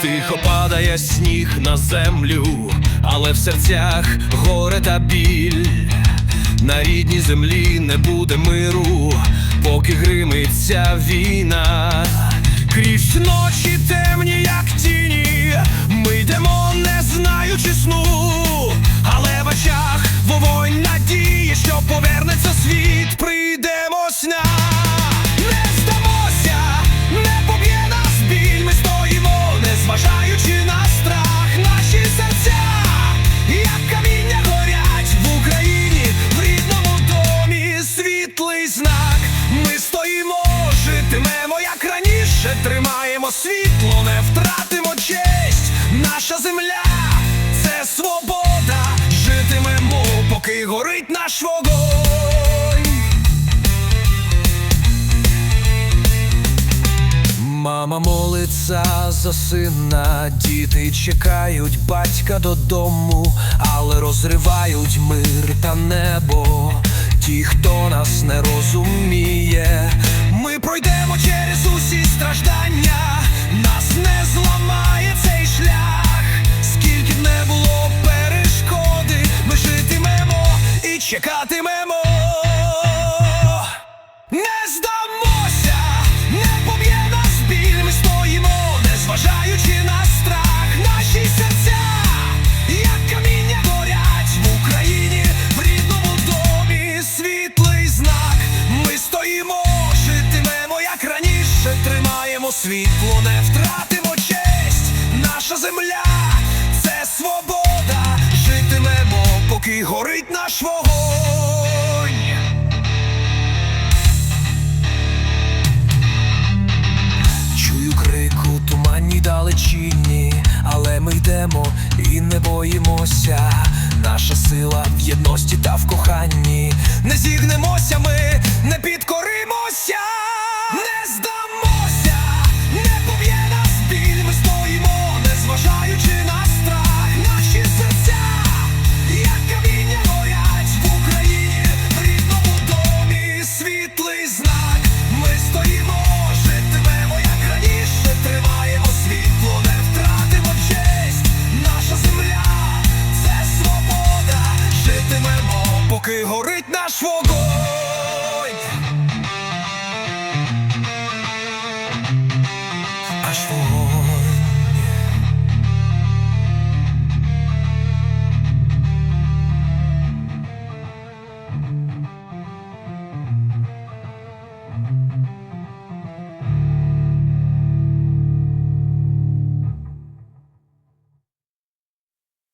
Тихо падає сніг на землю, але в серцях горе та біль. На рідній землі не буде миру, поки гримиться війна. Крізь знак. Ми стоїмо, житимемо, як раніше, тримаємо світло, не втратимо честь. Наша земля це свобода. Житимемо, поки горить наш вогонь. Мама молиться за сина, діти чекають батька додому, але розривають мир та небо. Ті, хто нас не розуміє, ми пройдемо через світлий знак. Ми стоїмо, житимемо, як раніше, тримаємо світло, не втратимо честь. Наша земля це свобода. Житимемо, поки горить наш вогонь. Чую крику туманній далечині, але ми йдемо і не боїмося. Сила в єдності та в коханні. Не зігнемося, ми не підкоримося, не здамося, поки горить наш вогонь. Наш вогонь.